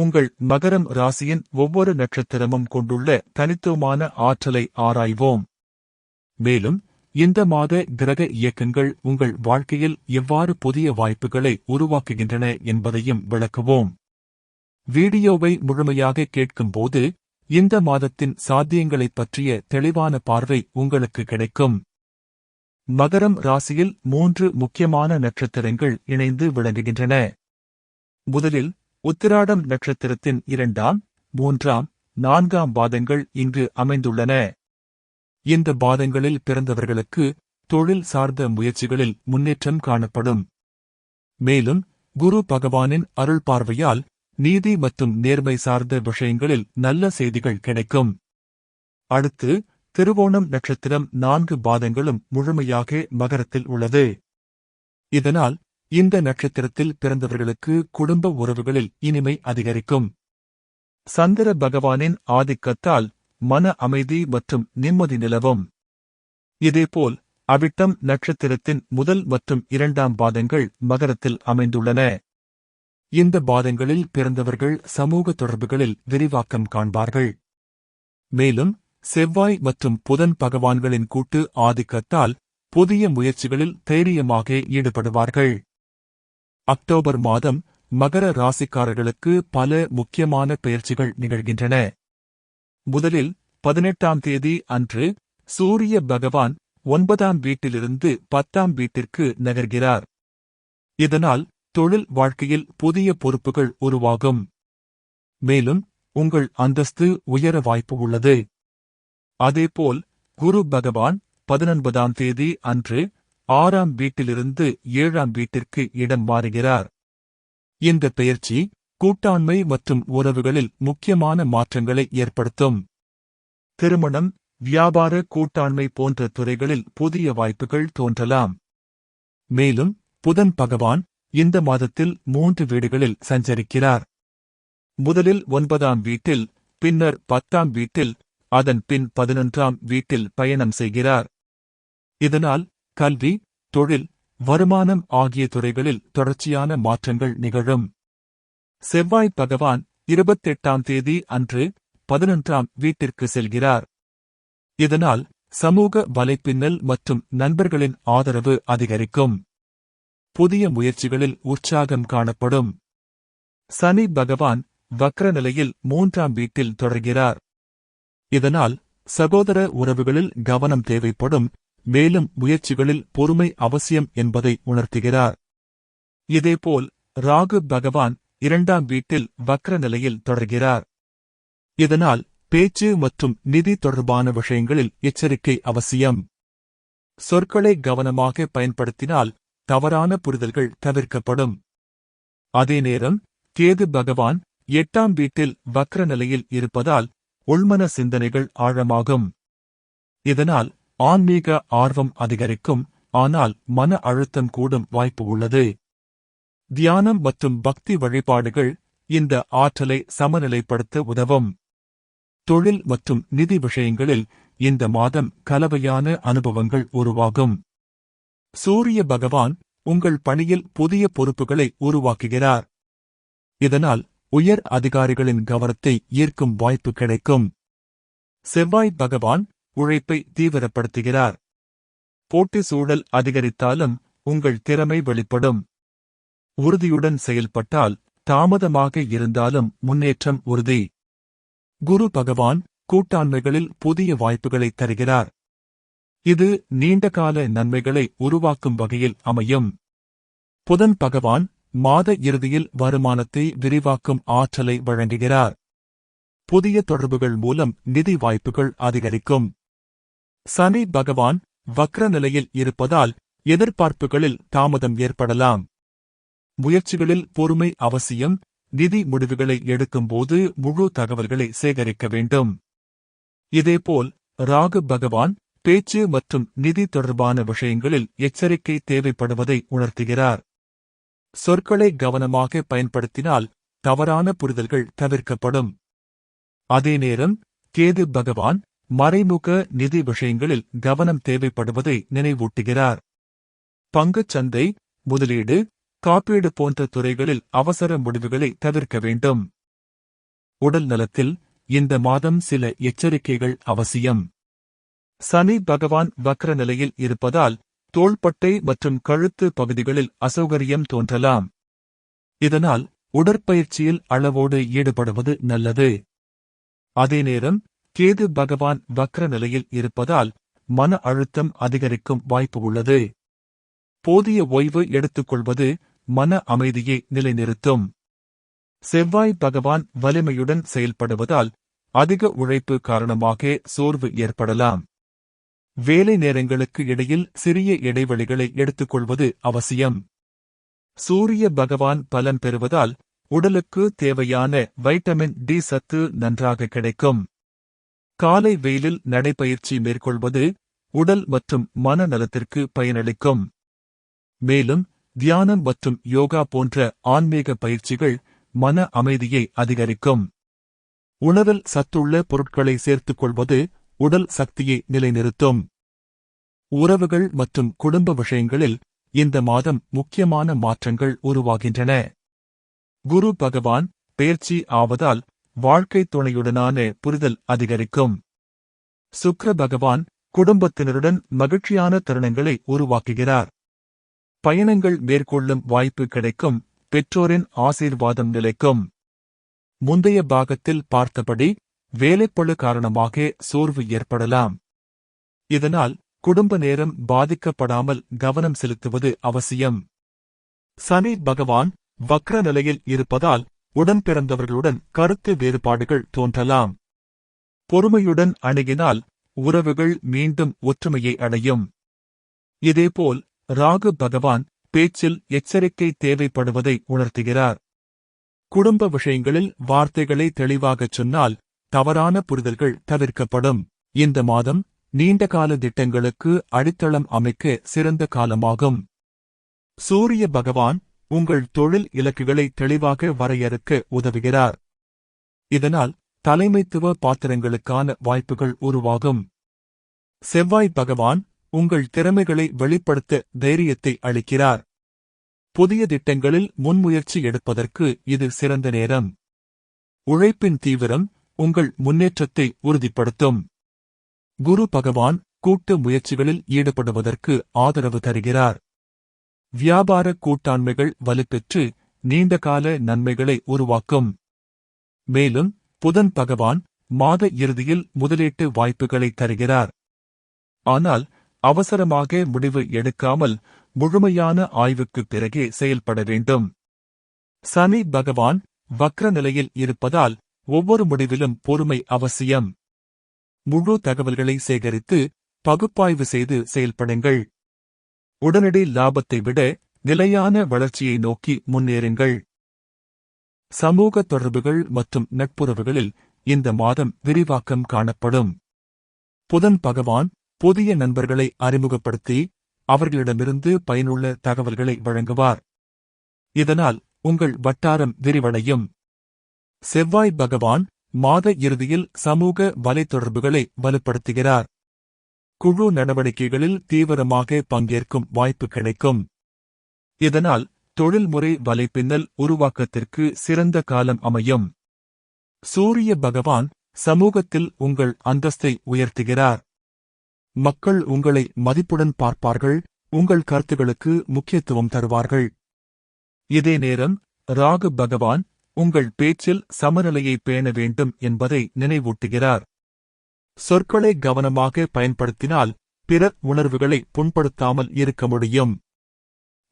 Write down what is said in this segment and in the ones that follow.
உங்கள் மகரம் ராசியின் ஒவ்வொரு நட்சத்திரமும் கொண்டுள்ள தனித்துவமான ஆற்றலை ஆராய்வோம். மேலும் இந்த மாத கிரக இயக்கங்கள் உங்கள் வாழ்க்கையில் எவ்வாறு புதிய வாய்ப்புகளை உருவாக்குகின்றன என்பதையும் விளக்குவோம். வீடியோவை முழுமையாக கேட்கும்போது இந்த மாதத்தின் சாத்தியங்களைப் பற்றிய தெளிவான பார்வை உங்களுக்கு கிடைக்கும். மகரம் ராசியில் மூன்று முக்கியமான நட்சத்திரங்கள் இணைந்து விளங்குகின்றன. முதலில் உத்திராடம் நட்சத்திரத்தின் இரண்டாம் மூன்றாம் நான்காம் பாதங்கள் இங்கு அமைந்துள்ளன. இந்த பாதங்களில் பிறந்தவர்களுக்கு தொழில் சார்ந்த முயற்சிகளில் முன்னேற்றம் காணப்படும். மேலும் குரு பகவானின் அருள் பார்வையால் நீதி மற்றும் நேர்மை சார்ந்த விஷயங்களில் நல்ல செய்திகள் கிடைக்கும். அடுத்து திருவோணம் நட்சத்திரம் நான்கு பாதங்களும் முழுமையாக மகரத்தில் உள்ளது. இதனால் இந்த நட்சத்திரத்தில் பிறந்தவர்களுக்கு குடும்ப உறவுகளில் இனிமை அதிகரிக்கும். சந்திர பகவானின் ஆதிக்கத்தால் மன அமைதி மற்றும் நிம்மதி நிலவும். இதேபோல் அவிட்டம் நட்சத்திரத்தின் முதல் மற்றும் இரண்டாம் பாதங்கள் மகரத்தில் அமைந்துள்ளன. இந்த பாதங்களில் பிறந்தவர்கள் சமூக தொடர்புகளில் விரிவாக்கம் காண்பார்கள். மேலும் செவ்வாய் மற்றும் புதன் பகவான்களின் கூட்டு ஆதிக்கத்தால் புதிய முயற்சிகளில் தைரியமாக ஈடுபடுவார்கள். அக்டோபர் மாதம் மகர ராசிக்காரர்களுக்கு பல முக்கியமான பெயர்ச்சிகள் நிகழ்கின்றன. முதலில் பதினெட்டாம் தேதி அன்று சூரிய பகவான் ஒன்பதாம் வீட்டிலிருந்து பத்தாம் வீட்டிற்கு நகர்கிறார். இதனால் தொழில் வாழ்க்கையில் புதிய பொறுப்புகள் உருவாகும். மேலும் உங்கள் அந்தஸ்து உயர வாய்ப்பு உள்ளது. அதேபோல் குரு பகவான் பதினொன்பதாம் தேதி அன்று ஆறாம் வீட்டிலிருந்து ஏழாம் வீட்டிற்கு இடம் மாறுகிறார். இந்த பெயர்ச்சி கூட்டாண்மை மற்றும் உறவுகளில் முக்கியமான மாற்றங்களை ஏற்படுத்தும். திருமணம் வியாபார கூட்டாண்மை போன்ற துறைகளில் புதிய வாய்ப்புகள் தோன்றலாம். மேலும் புதன் பகவான் இந்த மாதத்தில் மூன்று வீடுகளில் சஞ்சரிக்கிறார். முதலில் ஒன்பதாம் வீட்டில் பின்னர் பத்தாம் வீட்டில் அதன் பின் பதினொன்றாம் வீட்டில் பயணம் செய்கிறார். இதனால் கல்வி தொழில் வருமானம் ஆகிய துறைகளில் தொடர்ச்சியான மாற்றங்கள் நிகழும். செவ்வாய் பகவான் இருபத்தெட்டாம் தேதி அன்று பதினொன்றாம் வீட்டிற்கு செல்கிறார். இதனால் சமூக வலைப்பின்னல் மற்றும் நண்பர்களின் ஆதரவு அதிகரிக்கும். புதிய முயற்சிகளில் உற்சாகம் காணப்படும். சனி பகவான் வக்ர நிலையில் மூன்றாம் வீட்டில் தொடர்கிறார். இதனால் சகோதர உறவுகளில் கவனம் தேவைப்படும். மேலும் முயற்சிகளில் பொறுமை அவசியம் என்பதை உணர்த்துகிறார். இதேபோல் ராகு பகவான் இரண்டாம் வீட்டில் வக்ர நிலையில் தொடர்கிறார். இதனால் பேச்சு மற்றும் நிதி தொடர்பான விஷயங்களில் எச்சரிக்கை அவசியம். சொற்களை கவனமாக பயன்படுத்தினால் தவறான புரிதல்கள் தவிர்க்கப்படும். அதே நேரம் கேது பகவான் எட்டாம் வீட்டில் வக்ர நிலையில் இருப்பதால் உள்மன சிந்தனைகள் ஆழமாகும். இதனால் ஆன்மீக ஆர்வம் அதிகரிக்கும் ஆனால் மன அழுத்தம் கூடும் வாய்ப்பு உள்ளது. தியானம் மற்றும் பக்தி வழிபாடுகள் இந்த ஆற்றலை சமநிலைப்படுத்த உதவும். தொழில் மற்றும் நிதி விஷயங்களில் இந்த மாதம் கலவையான அனுபவங்கள் உருவாகும். சூரிய பகவான் உங்கள் பணியில் புதிய பொறுப்புகளை உருவாக்குகிறார். இதனால் உயர் அதிகாரிகளின் கவனத்தை ஈர்க்கும் வாய்ப்பு கிடைக்கும். செவ்வாய் பகவான் உழைப்பை தீவிரப்படுத்துகிறார். போட்டி சூழல் அதிகரித்தாலும் உங்கள் திறமை வெளிப்படும். உறுதியுடன் செயல்பட்டால் தாமதமாக இருந்தாலும் முன்னேற்றம் உறுதி. குரு பகவான் கூட்டாண்மைகளில் புதிய வாய்ப்புகளை தருகிறார். இது நீண்டகால நன்மைகளை உருவாக்கும் வகையில் அமையும். புதன் பகவான் மாத இறுதியில் வருமானத்தை விரிவாக்கும் ஆற்றலை வழங்குகிறார். புதிய தொடர்புகள் மூலம் நிதி வாய்ப்புகள் அதிகரிக்கும். சனி பகவான் வக்ர நிலையில் இருப்பதால் எதிர்பார்ப்புகளில் தாமதம் ஏற்படலாம். முயற்சிகளில் பொறுமை அவசியம். நிதி முடிவுகளை எடுக்கும்போது முழு தகவல்களை சேகரிக்க வேண்டும். இதேபோல் ராகு பகவான் பேச்சு மற்றும் நிதி தொடர்பான விஷயங்களில் எச்சரிக்கை தேவைப்படுவதை உணர்த்துகிறார். சொற்களை கவனமாக பயன்படுத்தினால் தவறான புரிதல்கள் தவிர்க்கப்படும். அதே நேரம் கேது பகவான் மறைமுக நிதி விஷயங்களில் கவனம் தேவைப்படுவதை நினைவூட்டுகிறார். பங்குச் சந்தை முதலீடு காப்பீடு போன்ற துறைகளில் அவசர முடிவுகளை தவிர்க்க வேண்டும். உடல் நலத்தில் இந்த மாதம் சில எச்சரிக்கைகள் அவசியம். சனி பகவான் வக்ர நிலையில் இருப்பதால் தோள்பட்டை மற்றும் கழுத்து பகுதிகளில் அசௌகரியம் தோன்றலாம். இதனால் உடற்பயிற்சியில் அளவோடு ஈடுபடுவது நல்லது. அதே நேரம் கேது பகவான் வக்ர நிலையில் இருப்பதால் மன அழுத்தம் அதிகரிக்கும் வாய்ப்பு உள்ளது. போதிய ஓய்வு எடுத்துக்கொள்வது மன அமைதியை நிலைநிறுத்தும். செவ்வாய் பகவான் வலிமையுடன் செயல்படுவதால் அதிக உழைப்பு காரணமாக சோர்வு ஏற்படலாம். வேலை நேரங்களுக்கு இடையில் சிறிய இடைவெளிகளை எடுத்துக்கொள்வது அவசியம். சூரிய பகவான் பலன் பெறுவதால் உடலுக்கு தேவையான வைட்டமின் டி சத்து நன்றாக கிடைக்கும். காலை வெயிலில் நடைபயிற்சி மேற்கொள்வது உடல் மற்றும் மன நலத்திற்கு பயனளிக்கும். மேலும் தியானம் மற்றும் யோகா போன்ற ஆன்மீக பயிற்சிகள் மன அமைதியை அதிகரிக்கும். உணவில் சத்துள்ள பொருட்களை சேர்த்துக் கொள்வது உடல் சக்தியை நிலைநிறுத்தும். உறவுகள் மற்றும் குடும்ப விஷயங்களில் இந்த மாதம் முக்கியமான மாற்றங்கள் உருவாகின்றன. குரு பகவான் பெயர்ச்சி ஆவதால் வாழ்க்கை துணையுடனான புரிதல் அதிகரிக்கும். சுக்ர பகவான் குடும்பத்தினருடன் மகிழ்ச்சியான தருணங்களை உருவாக்குகிறார். பயணங்கள் மேற்கொள்ளும் வாய்ப்பு கிடைக்கும் பெற்றோரின் ஆசீர்வாதம் நிலைக்கும். முந்தைய பாகத்தில் பார்த்தபடி வேலைப்பளு காரணமாக சோர்வு ஏற்படலாம். இதனால் குடும்ப நேரம் பாதிக்கப்படாமல் கவனம் செலுத்துவது அவசியம். சனி பகவான் வக்ர நிலையில் இருப்பதால் உடன் பிறந்தவர்களுடன் கருத்து வேறுபாடுகள் தோன்றலாம். பொறுமையுடன் அணுகினால் உறவுகள் மீண்டும் ஒற்றுமையை அடையும். இதேபோல் ராகு பகவான் பேச்சில் எச்சரிக்கை தேவைப்படுவதை உணர்த்துகிறார். குடும்ப விஷயங்களில் வார்த்தைகளை தெளிவாகச் சொன்னால் தவறான புரிதல்கள் தவிர்க்கப்படும். இந்த மாதம் நீண்டகால திட்டங்களுக்கு அடித்தளம் அமைக்க சிறந்த காலமாகும். சூரிய பகவான் உங்கள் தொழில் இலக்குகளை தெளிவாக வரையறுக்க உதவுகிறார். இதனால் தலைமைத்துவ பாத்திரங்களுக்கான வாய்ப்புகள் உருவாகும். செவ்வாய் பகவான் உங்கள் திறமைகளை வெளிப்படுத்த தைரியத்தை அளிக்கிறார். புதிய திட்டங்களில் முன்முயற்சி எடுப்பதற்கு இது சிறந்த நேரம். உழைப்பின் தீவிரம் உங்கள் முன்னேற்றத்தை உறுதிப்படுத்தும். குரு பகவான் கூட்டு முயற்சிகளில் ஈடுபடுவதற்கு ஆதரவு தருகிறார். வியாபார கூட்டாண்மைகள் வலுப்பெற்று நீண்டகால நன்மைகளை உருவாக்கும். மேலும் புதன் பகவான் மாத இறுதியில் முதலீட்டு வாய்ப்புகளை தருகிறார். ஆனால் அவசரமாக முடிவு எடுக்காமல் முழுமையான ஆய்வுக்குப் பிறகே செயல்பட வேண்டும். சனி பகவான் வக்ர நிலையில் இருப்பதால் ஒவ்வொரு முடிவிலும் பொறுமை அவசியம். முழு தகவல்களை சேகரித்து பகுப்பாய்வு செய்து செயல்படுங்கள். உடனடி லாபத்தை விட நிலையான வளர்ச்சியை நோக்கி முன்னேறுங்கள். சமூக தொடர்புகள் மற்றும் நட்புறவுகளில் இந்த மாதம் விரிவாக்கம் காணப்படும். புதன் பகவான் புதிய நண்பர்களை அறிமுகப்படுத்தி அவர்களிடமிருந்து பயனுள்ள தகவல்களை வழங்குவார். இதனால் உங்கள் வட்டாரம் விரிவடையும். செவ்வாய் பகவான் மாத இறுதியில் சமூக வலைத்தொடர்புகளை வலுப்படுத்துகிறார். குழு நடவடிக்கைகளில் தீவிரமாக பங்கேற்கும் வாய்ப்பு கிடைக்கும். இதனால் தொழில்முறை வலைப்பின்னல் உருவாக்கத்திற்கு சிறந்த காலம் அமையும். சூரிய பகவான் சமூகத்தில் உங்கள் அந்தஸ்தை உயர்த்துகிறார். மக்கள் உங்களை மதிப்புடன் பார்ப்பார்கள் உங்கள் கருத்துகளுக்கு முக்கியத்துவம் தருவார்கள். இதே நேரம் ராகு பகவான் உங்கள் பேச்சில் சமநிலையை பேண வேண்டும் என்பதை நினைவூட்டுகிறார். சொற்களை கவனமாக பயன்படுத்தினால் பிறர் உணர்வுகளை புண்படுத்தாமல் இருக்க முடியும்.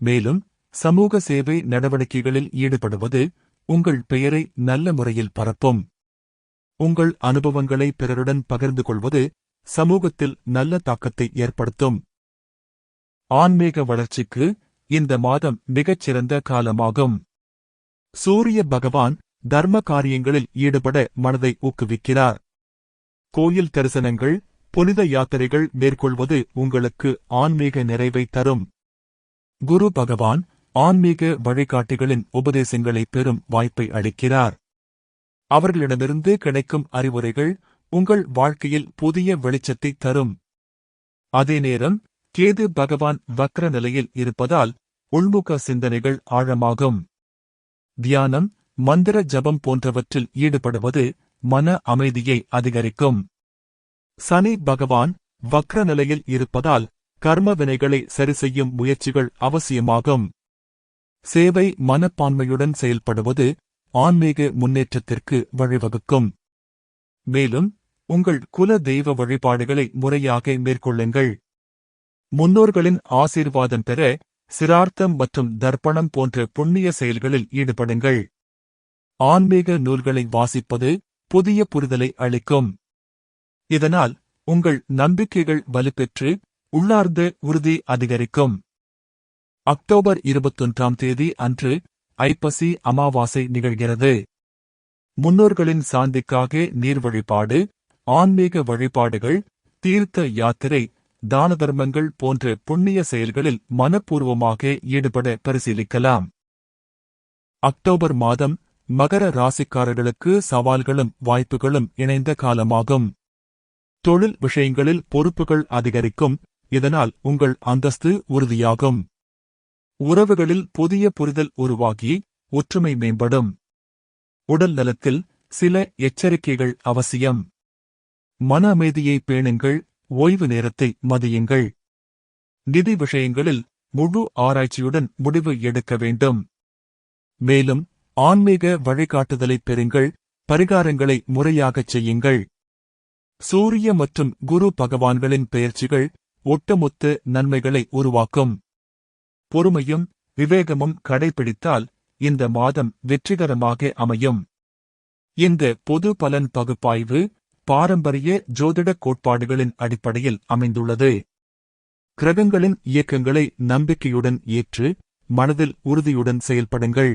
மேலும் சமூக சேவை நடவடிக்கைகளில் ஈடுபடுவது உங்கள் பெயரை நல்ல முறையில் பரப்பும். உங்கள் அனுபவங்களை பிறருடன் பகிர்ந்து கொள்வது சமூகத்தில் நல்ல தாக்கத்தை ஏற்படுத்தும். ஆன்மீக வளர்ச்சிக்கு இந்த மாதம் மிகச்சிறந்த காலமாகும். சூரிய பகவான் தர்ம காரியங்களில் ஈடுபட மனதை ஊக்குவிக்கிறார். கோயில் தரிசனங்கள் புனித யாத்திரைகள் மேற்கொள்வது உங்களுக்கு ஆன்மீக நிறைவை தரும். குரு பகவான் ஆன்மீக வழிகாட்டிகளின் உபதேசங்களை பெறும் வாய்ப்பை அளிக்கிறார். அவர்களிடமிருந்து கிடைக்கும் அறிவுரைகள் உங்கள் வாழ்க்கையில் புதிய வெளிச்சத்தை தரும். அதே நேரம் கேது பகவான் வக்ர நிலையில் இருப்பதால் உள்முக சிந்தனைகள் ஆழமாகும். தியானம் மந்திர ஜபம் போன்றவற்றில் ஈடுபடுவது மன அமைதியை அதிகரிக்கும். சனி பகவான் வக்ர நிலையில் இருப்பதால் கர்ம வினைகளை சரிசெய்யும் முயற்சிகள் அவசியமாகும். சேவை மனப்பான்மையுடன் செயல்படுவது ஆன்மீக முன்னேற்றத்திற்கு வழிவகுக்கும். மேலும் உங்கள் குல தெய்வ வழிபாடுகளை முறையாக மேற்கொள்ளுங்கள். முன்னோர்களின் ஆசீர்வாதம் பெற சிரார்த்தம் மற்றும் தர்ப்பணம் போன்ற புண்ணிய செயல்களில் ஈடுபடுங்கள். ஆன்மீக நூல்களை வாசிப்பது புதிய புரிதலை அளிக்கும். இதனால் உங்கள் நம்பிக்கைகள் வலுப்பெற்று உள்ளார்ந்த உறுதி அதிகரிக்கும். அக்டோபர் இருபத்தொன்றாம் தேதி அன்று ஐப்பசி அமாவாசை நிகழ்கிறது. முன்னோர்களின் சாந்திக்காக நீர் வழிபாடு ஆன்மீக வழிபாடுகள் தீர்த்த யாத்திரை தான தர்மங்கள் போன்ற புண்ணிய செயல்களில் மனப்பூர்வமாக ஈடுபட பரிசீலிக்கலாம். அக்டோபர் மாதம் மகர ராசிக்காரர்களுக்கு சவால்களும் வாய்ப்புகளும் இணைந்த காலமாகும். தொழில் விஷயங்களில் பொறுப்புகள் அதிகரிக்கும் இதனால் உங்கள் அந்தஸ்து உறுதியாகும். உறவுகளில் புதிய புரிதல் உருவாகி ஒற்றுமை மேம்படும். உடல் நலத்தில் சில எச்சரிக்கைகள் அவசியம். மன அமைதியை பேணுங்கள் ஓய்வு நேரத்தை மதியுங்கள். நிதி விஷயங்களில் முழு ஆராய்ச்சியுடன் முடிவு எடுக்க வேண்டும். மேலும் ஆன்மீக வழிகாட்டுதலைப் பெறுங்கள் பரிகாரங்களை முறையாகச் செய்யுங்கள். சூரிய மற்றும் குரு பகவான்களின் பெயர்ச்சிகள் ஒட்டுமொத்த நன்மைகளை உருவாக்கும். பொறுமையும் விவேகமும் கடைபிடித்தால் இந்த மாதம் வெற்றிகரமாக அமையும். இந்த பொது பலன் பகுப்பாய்வு பாரம்பரிய ஜோதிட கோட்பாடுகளின் அடிப்படையில் அமைந்துள்ளது. கிரகங்களின் இயக்கங்களை நம்பிக்கையுடன் ஏற்று மனதில் உறுதியுடன் செயல்படுங்கள்.